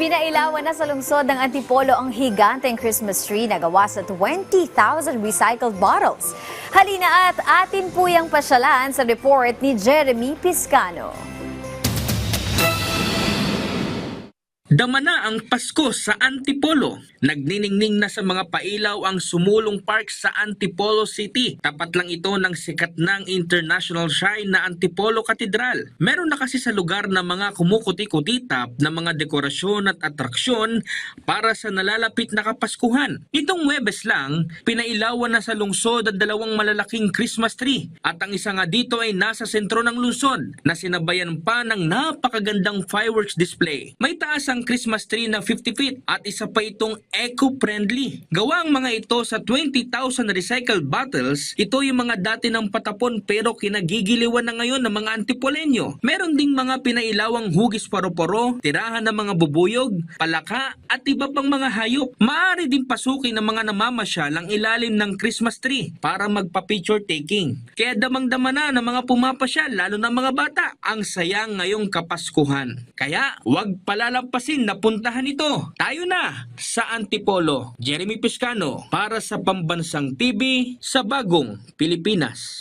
Pinailawan na sa lungsod ng Antipolo ang higanteng Christmas tree na gawa sa 20,000 recycled bottles. Halina at atin po yung pasyalan sa report ni Jeremy Piscano. Dama na ang Pasko sa Antipolo. Nagniningning na sa mga pailaw ang Sumulong Park sa Antipolo City. Tapat lang ito ng sikat ng International Shrine na Antipolo Cathedral. Meron na kasi sa lugar na mga kumukuti-kutitap na mga dekorasyon at atraksyon para sa nalalapit na Kapaskuhan. Itong Webes lang, pinailawan na sa lungsod ang dalawang malalaking Christmas tree. At ang isa nga dito ay nasa sentro ng lungsod na sinabayan pa ng napakagandang fireworks display. May taas ang Christmas tree na 50 feet at isa pa itong eco-friendly. Gawa ang mga ito sa 20,000 recycled bottles. Ito yung mga dati ng patapon pero kinagigiliwan na ngayon ng mga antipolenyo. Meron ding mga pinailawang hugis paro-paro, tirahan ng mga bubuyog, palaka at iba pang mga hayop. Maaari din pasukin ng mga namamasyal ang ilalim ng Christmas tree para magpa-picture taking. Kaya damang-dama na ng mga pumapasyal lalo na mga bata ang sayang ngayong Kapaskuhan. Kaya huwag palalampasin na puntahan ito. Tayo na sa Antipolo. Jeremy Piscano para sa Pambansang TV sa Bagong Pilipinas.